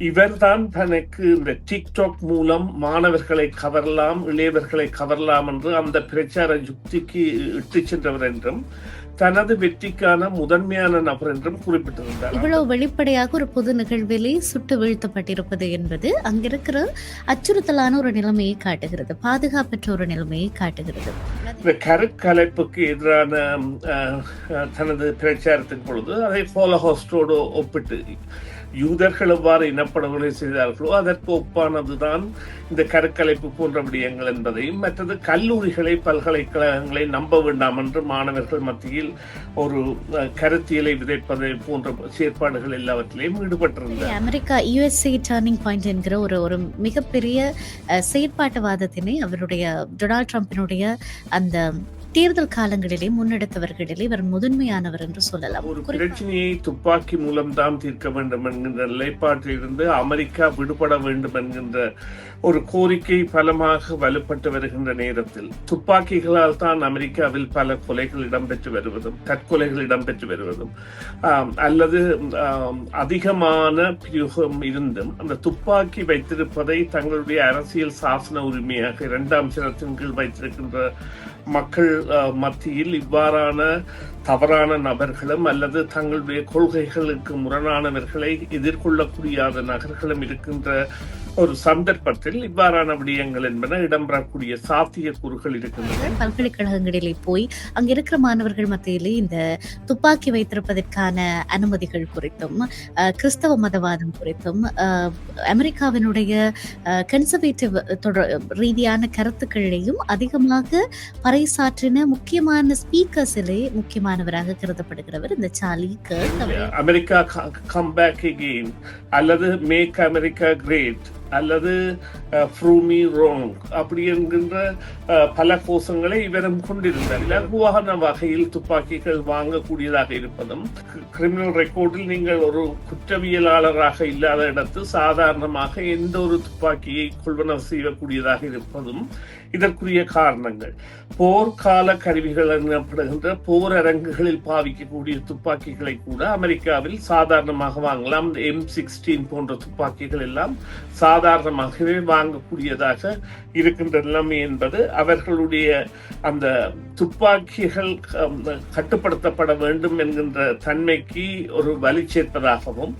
இவர்தான் தனக்கு இந்த டிக்டாக் மூலம் மாணவர்களை கவரலாம் இளையவர்களை கவரலாம் என்று அந்த பிரச்சார யுக்திக்கு இட்டு சென்றவர் என்றும் தனது வெற்றிக்கான முதன்மையான நபர் என்றும் குறிப்பிட்டிருந்தார். இவ்வளவு வெளிப்படையாக ஒரு பொது நிகழ்விலே சுட்டு வீழ்த்தப்பட்டிருப்பது என்பது அங்கிருக்கிற அச்சுறுத்தலான ஒரு நிலைமையை காட்டுகிறது பாதுகாப்பற்ற ஒரு நிலைமையை காட்டுகிறது. இந்த கருக்கலைப்புக்கு எதிரான தனது பிரச்சாரத்தின் பொழுது அதை ஹோலஹோஸ்டோடு ஒப்பிட்டு யூதர்கள் எவ்வாறு இனப்படுகொலை செய்தார்களோ அதற்கு ஒப்பானதுதான் இந்த கருக்கலைப்பு போன்ற விடயங்கள் என்பதையும் மற்றது கல்லூரிகளை பல்கலைக்கழகங்களை நம்ப வேண்டாம் என்று மாணவர்கள் மத்தியில் ஒரு அஹ், கருத்தியலை விதைப்பதை போன்ற செயற்பாடுகள் எல்லாவற்றிலையும் ஈடுபட்டிருந்தது அமெரிக்கா யுஎஸ்ஏ டர்னிங் பாயிண்ட் என்கிற ஒரு ஒரு மிகப்பெரிய அஹ், செயற்பாட்டுவாதத்தினை அவருடைய டொனால்ட் ட்ரம்பினுடைய அந்த தேர்தல் காலங்களிலே முன்னெடுத்தவர்களிலே இவர் முதன்மையானவர் என்று சொல்லலாம். ஒரு பிரச்சனையை துப்பாக்கி மூலம் தான் தீர்க்க வேண்டும் என்கின்ற நிலைப்பாட்டில் இருந்து அமெரிக்கா விடுபட வேண்டும் என்கின்ற ஒரு கோரிக்கை பலமாக வலுப்பட்டு வருகின்ற நேரத்தில் துப்பாக்கிகளால் தான் அமெரிக்காவில் பல கொலைகள் இடம்பெற்று வருவதும் தற்கொலைகள் இடம்பெற்று வருவதும் அல்லது அதிகமான பிரயோகம் இருந்தும் அந்த துப்பாக்கி வைத்திருப்பதை தங்களுடைய அரசியல் சாசன உரிமையாக இரண்டாம் சிரத்தின் கீழ் வைத்திருக்கின்ற மக்கள் மத்தியில் இவ்வாறான தவறான நபர்களும் அல்லது தங்களுடைய கொள்கைகளுக்கு முரணானவர்களை எதிர்கொள்ளக்கூடியாத நகர்களும் இருக்கின்ற ஒரு சந்தர்ப்பத்தில் இவ்வாறான விடயங்கள் என்பன இடம்பெறக்கூடிய சாத்தியக்கூறுகள் இருக்கின்றன. பல்கலைக்கழகங்களிலே போய் அங்க இருக்கிற மாணவர்கள் மத்தியிலே இந்த துப்பாக்கி வைத்திருப்பதற்கான அனுமதிகள் குறித்தும் கிறிஸ்தவ மதவாதம் குறித்தும் அமெரிக்காவினுடைய கன்சர்வேட்டிவ் ரீதியான கருத்துக்களையும் அதிகமாக பறைசாற்றின முக்கியமான ஸ்பீக்கர்ஸிலே முக்கியமானவராக கருதப்படுகிறவர் இந்த Charlie Kirk America come back again. அல்லது மேக் அமெரிக்கா கிரேட் அல்லது ஃப்ரூமி ரோங் அப்படி என்கின்ற பல கோஷங்களை இவரும் கொண்டிருந்தார். இலகுவான வகையில் துப்பாக்கிகள் வாங்கக்கூடியதாக இருப்பதும் கிரிமினல் ரெக்கார்டில் நீங்கள் ஒரு குற்றவியலாளராக இல்லாத இடத்தில் சாதாரணமாக எந்த ஒரு துப்பாக்கியை கொள்வனவு செய்யக்கூடியதாக இருப்பதும் இதற்குரிய காரணங்கள். போர்க்கால கருவிகள் எனப்படுகின்ற போர் அரங்குகளில் பாவிக்கக்கூடிய துப்பாக்கிகளை கூட அமெரிக்காவில் சாதாரணமாக வாங்கலாம். எம் சிக்ஸ்டீன் போன்ற துப்பாக்கிகள் எல்லாம் சாதாரணமாகவே வாங்கக்கூடியதாக இருக்கின்ற நிலைமை என்பது அவர்களுடைய அந்த துப்பாக்கிகள் கட்டுப்படுத்தப்பட வேண்டும் என்கின்ற தன்மைக்கு ஒரு வலி சேர்ப்பதாகவும்